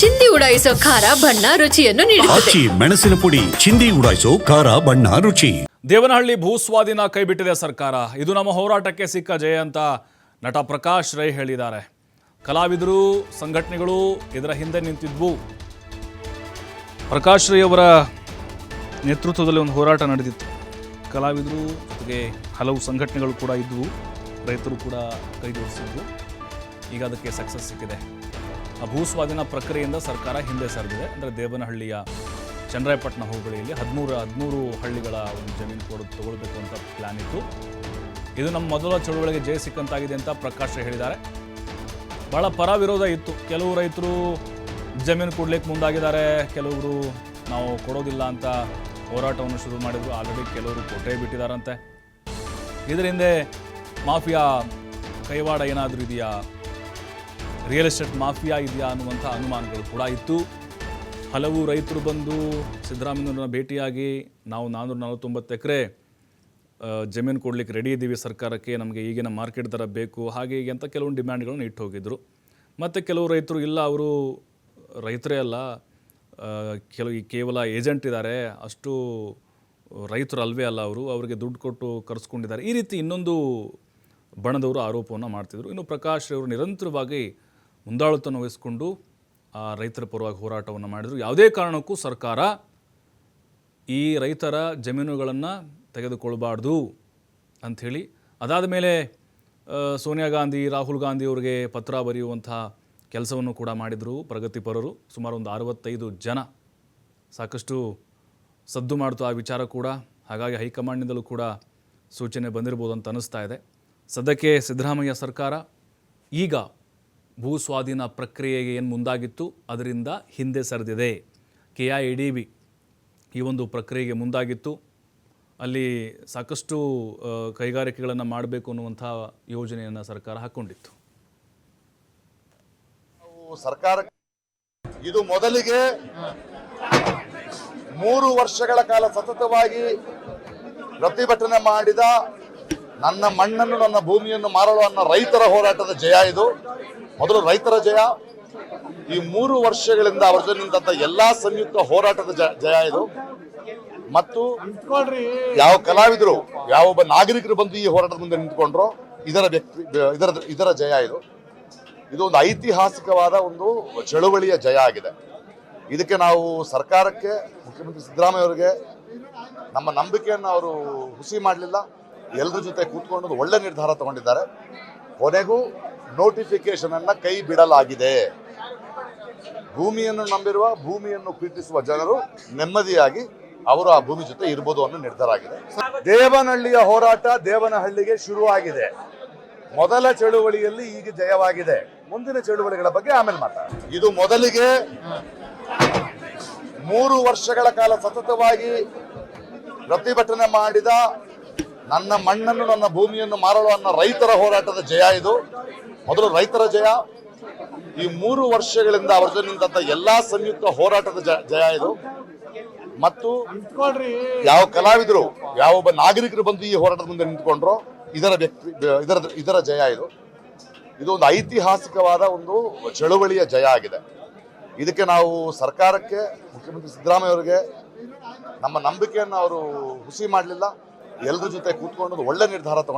ಚಿಂದಿ ಉಡಾಯಿಸೋ ಖಾರ ಬಣ್ಣ ರುಚಿಯನ್ನು ನೀಡುತ್ತದೆ. ಆಚಿ ಮೆಣಸಿನ ಪುಡಿ ಚಿಂದಿ ಉಡಾಯಿಸೋ ಖಾರ ಬಣ್ಣ ರುಚಿ. ದೇವನಹಳ್ಳಿ ಭೂಸ್ವಾಧೀನ ಕೈಬಿಟ್ಟಿದೆ ಸರ್ಕಾರ. ಇದು ನಮ್ಮ ಹೋರಾಟಕ್ಕೆ ಸಿಕ್ಕ ಜಯ ಅಂತ ನಟ ಪ್ರಕಾಶ್ ರೈ ಹೇಳಿದ್ದಾರೆ. ಕಲಾವಿದರು ಸಂಘಟನೆಗಳು ಇದರ ಹಿಂದೆ ನಿಂತಿದ್ವು. ಪ್ರಕಾಶ್ ರೈ ಅವರ ನೇತೃತ್ವದಲ್ಲಿ ಒಂದು ಹೋರಾಟ ನಡೆದಿತ್ತು. ಕಲಾವಿದರು ಜೊತೆಗೆ ಹಲವು ಸಂಘಟನೆಗಳು ಕೂಡ ಇದ್ವು. ರೈತರು ಕೂಡ ಕೈ ಜೋಡಿಸಿದ್ವು. ಈಗ ಅದಕ್ಕೆ ಸಕ್ಸಸ್ ಸಿಕ್ಕಿದೆ. ಭೂಸ್ವಾಧೀನ ಪ್ರಕ್ರಿಯೆಯಿಂದ ಸರ್ಕಾರ ಹಿಂದೆ ಸರಿದಿದೆ. ಅಂದರೆ ದೇವನಹಳ್ಳಿಯ ಚಂದ್ರಾಯಪಟ್ಟಣ ಹೋಬಳಿಯಲ್ಲಿ ಹದಿಮೂರು ಹದಿಮೂರು ಹಳ್ಳಿಗಳ ಒಂದು ಜಮೀನು ಕೊಡ ತಗೊಳ್ಬೇಕು ಅಂತ ಪ್ಲ್ಯಾನ್ ಇತ್ತು. ಇದು ನಮ್ಮ ಮೊದಲ ಚಳುವಳಿಗೆ ಜಯ ಸಿಕ್ಕಂತಾಗಿದೆ ಅಂತ ಪ್ರಕಾಶ್ ಹೇಳಿದ್ದಾರೆ. ಭಾಳ ಪರ ವಿರೋಧ ಇತ್ತು. ಕೆಲವು ರೈತರು ಜಮೀನು ಕೊಡ್ಲಿಕ್ಕೆ ಮುಂದಾಗಿದ್ದಾರೆ. ಕೆಲವರು ನಾವು ಕೊಡೋದಿಲ್ಲ ಅಂತ ಹೋರಾಟವನ್ನು ಶುರು ಮಾಡಿದ್ರು. ಆಲ್ರೆಡಿ ಕೆಲವರು ಕೊಟ್ಟೇ ಬಿಟ್ಟಿದ್ದಾರಂತೆ. ಇದರಿಂದ ಮಾಫಿಯಾ ಕೈವಾಡ ಏನಾದರೂ ಇದೆಯಾ? ರಿಯಲ್ ಎಸ್ಟೇಟ್ ಮಾಫಿಯಾ ಇದೆಯಾ ಅನ್ನುವಂಥ ಅನುಮಾನಗಳು ಕೂಡ ಇತ್ತು. ಹಲವು ರೈತರು ಬಂದು ಸಿದ್ದರಾಮಯ್ಯವ್ರನ್ನ ಭೇಟಿಯಾಗಿ ನಾವು ನಾನ್ನೂರ ನಲವತ್ತೊಂಬತ್ತು ಎಕರೆ ಜಮೀನು ಕೊಡ್ಲಿಕ್ಕೆ ರೆಡಿ ಇದ್ದೀವಿ ಸರ್ಕಾರಕ್ಕೆ, ನಮಗೆ ಈಗಿನ ಮಾರ್ಕೆಟ್ ದರ ಬೇಕು. ಹಾಗೆ ಹೀಗೆ ಅಂತ ಕೆಲವೊಂದು ಡಿಮ್ಯಾಂಡ್ಗಳನ್ನು ಇಟ್ಟು ಹೋಗಿದ್ದರು ಮತ್ತು ಕೆಲವು ರೈತರು ಇಲ್ಲ, ಅವರು ರೈತರೇ ಅಲ್ಲ ಕೆಲವು ಕೇವಲ ಏಜೆಂಟ್ ಇದ್ದಾರೆ. ಅಷ್ಟು ರೈತರು ಅಲ್ವೇ ಅಲ್ಲ ಅವರು. ಅವರಿಗೆ ದುಡ್ಡು ಕೊಟ್ಟು ಕರೆಸ್ಕೊಂಡಿದ್ದಾರೆ. ಈ ರೀತಿ ಇನ್ನೊಂದು ಬಣದವರು ಆರೋಪವನ್ನು ಮಾಡ್ತಿದ್ರು. ಇನ್ನು ಪ್ರಕಾಶ್ ಅವರು ನಿರಂತರವಾಗಿ ಮುಂದಾಳುತನ ವಹಿಸಿಕೊಂಡು ಆ ರೈತರ ಪರವಾಗಿ ಹೋರಾಟವನ್ನು ಮಾಡಿದರು. ಯಾವುದೇ ಕಾರಣಕ್ಕೂ ಸರ್ಕಾರ ಈ ರೈತರ ಜಮೀನುಗಳನ್ನು ತೆಗೆದುಕೊಳ್ಬಾರ್ದು ಅಂಥೇಳಿ. ಅದಾದ ಮೇಲೆ ಸೋನಿಯಾ ಗಾಂಧಿ, ರಾಹುಲ್ ಗಾಂಧಿ ಅವರಿಗೆ ಪತ್ರ ಬರೆಯುವಂಥ ಕೆಲಸವನ್ನು ಕೂಡ ಮಾಡಿದರು ಪ್ರಗತಿಪರರು. ಸುಮಾರು ಒಂದು ಅರವತ್ತೈದು ಜನ ಸಾಕಷ್ಟು ಸದ್ದು ಮಾಡ್ತು ಆ ವಿಚಾರ ಕೂಡ. ಹಾಗಾಗಿ ಹೈಕಮಾಂಡ್ನಿಂದಲೂ ಕೂಡ ಸೂಚನೆ ಬಂದಿರ್ಬೋದು ಅಂತ ಅನ್ನಿಸ್ತಾ ಇದೆ. ಸದ್ಯಕ್ಕೆ ಸಿದ್ದರಾಮಯ್ಯ ಸರ್ಕಾರ ಈಗ ಭೂ ಸ್ವಾಧೀನ ಪ್ರಕ್ರಿಯೆಗೆ ಏನು ಮುಂದಾಗಿತ್ತು? ಅದರಿಂದ ಹಿಂದೆ ಸರಿದಿದೆ. ಕೆ ಐ ಡಿ ಬಿ ಈ ಒಂದು ಪ್ರಕ್ರಿಯೆಗೆ ಮುಂದಾಗಿತ್ತು. ಅಲ್ಲಿ ಸಾಕಷ್ಟು ಕೈಗಾರಿಕೆಗಳನ್ನು ಮಾಡಬೇಕು ಅನ್ನುವಂಥ ಯೋಜನೆಯನ್ನು ಸರ್ಕಾರ ಹಾಕ್ಕೊಂಡಿತ್ತು ಸರ್ಕಾರ ಇದು ಮೊದಲಿಗೆ ಮೂರು ವರ್ಷಗಳ ಕಾಲ ಸತತವಾಗಿ ಪ್ರತಿಭಟನೆ ಮಾಡಿದ ನನ್ನ ಮಣ್ಣನ್ನು, ನನ್ನ ಭೂಮಿಯನ್ನು ಮಾರಲು ಅನ್ನೋ ರೈತರ ಹೋರಾಟದ ಜಯ ಇದು. ಮೊದಲು ರೈತರ ಜಯ. ಈ ಮೂರು ವರ್ಷಗಳಿಂದ ಅವರ ಜೊತೆ ನಿಂತ ಎಲ್ಲಾ ಸಂಯುಕ್ತ ಹೋರಾಟದ ಜಯ ಇದು. ಮತ್ತು ಯಾವ ಕಲಾವಿದರು, ಯಾವ ಒಬ್ಬ ನಾಗರಿಕರು ಬಂದು ಈ ಹೋರಾಟದ ಮುಂದೆ ನಿಂತ್ಕೊಂಡ್ರು, ಇದರ ವ್ಯಕ್ತಿ, ಇದರ ಇದರ ಜಯ ಇದು. ಇದು ಒಂದು ಐತಿಹಾಸಿಕವಾದ ಒಂದು ಚಳುವಳಿಯ ಜಯ ಆಗಿದೆ. ಇದಕ್ಕೆ ನಾವು ಸರ್ಕಾರಕ್ಕೆ ಮುಖ್ಯಮಂತ್ರಿ ಸಿದ್ದರಾಮಯ್ಯ ಅವರಿಗೆ ನಮ್ಮ ನಂಬಿಕೆಯನ್ನು ಅವರು ಹುಸಿ ಮಾಡಲಿಲ್ಲ. ಎಲ್ಲರ ಜೊತೆ ಕೂತ್ಕೊಂಡು ಒಳ್ಳೆ ನಿರ್ಧಾರ ತಗೊಂಡಿದ್ದಾರೆ. ಕೊನೆಗೂ ನೋಟಿಫಿಕೇಶನ್ ಅನ್ನ ಕೈ ಬಿಡಲಾಗಿದೆ. ಭೂಮಿಯನ್ನು ನಂಬಿರುವ, ಭೂಮಿಯನ್ನು ಪ್ರೀತಿಸುವ ಜನರು ನೆಮ್ಮದಿಯಾಗಿ ಅವರು ಆ ಭೂಮಿ ಜೊತೆ ಇರ್ಬೋದು ಅನ್ನೋ ನಿರ್ಧಾರ ಆಗಿದೆ. ದೇವನಹಳ್ಳಿಯ ಹೋರಾಟ ದೇವನಹಳ್ಳಿಗೆ ಶುರುವಾಗಿದೆ. ಮೊದಲ ಚಳುವಳಿಯಲ್ಲಿ ಈಗ ಜಯವಾಗಿದೆ. ಮುಂದಿನ ಚಳುವಳಿಗಳ ಬಗ್ಗೆ ಆಮೇಲೆ ಮಾತಾಡ ಇದು ಮೊದಲಿಗೆ ಮೂರು ವರ್ಷಗಳ ಕಾಲ ಸತತವಾಗಿ ಪ್ರತಿಭಟನೆ ಮಾಡಿದ ನನ್ನ ಮಣ್ಣನ್ನು, ನನ್ನ ಭೂಮಿಯನ್ನು ಮಾರಲು ಅನ್ನೋ ರೈತರ ಹೋರಾಟದ ಜಯ ಇದು. ಮೊದಲು ರೈತರ ಜಯ. ಈ ಮೂರು ವರ್ಷಗಳಿಂದ ಅವರ ಜೊತೆ ನಿಂತ ಎಲ್ಲಾ ಸಂಯುಕ್ತ ಹೋರಾಟದ ಜಯ ಇದು. ಮತ್ತು ಯಾವ ಕಲಾವಿದರು, ಯಾವ ಒಬ್ಬ ನಾಗರಿಕರು ಬಂದು ಈ ಹೋರಾಟದ ಮುಂದೆ ನಿಂತ್ಕೊಂಡ್ರು, ಇದರ ವ್ಯಕ್ತಿ, ಇದರ ಇದರ ಜಯ ಇದು. ಇದು ಒಂದು ಐತಿಹಾಸಿಕವಾದ ಒಂದು ಚಳುವಳಿಯ ಜಯ ಆಗಿದೆ. ಇದಕ್ಕೆ ನಾವು ಸರ್ಕಾರಕ್ಕೆ ಮುಖ್ಯಮಂತ್ರಿ ಸಿದ್ದರಾಮಯ್ಯ ಅವರಿಗೆ ನಮ್ಮ ನಂಬಿಕೆಯನ್ನು ಅವರು ಹುಸಿ ಮಾಡಲಿಲ್ಲ. ಎಲ್ಲರ ಜೊತೆ ಕೂತ್ಕೊಂಡು ಒಳ್ಳೆ ನಿರ್ಧಾರ ತಗೊಂಡು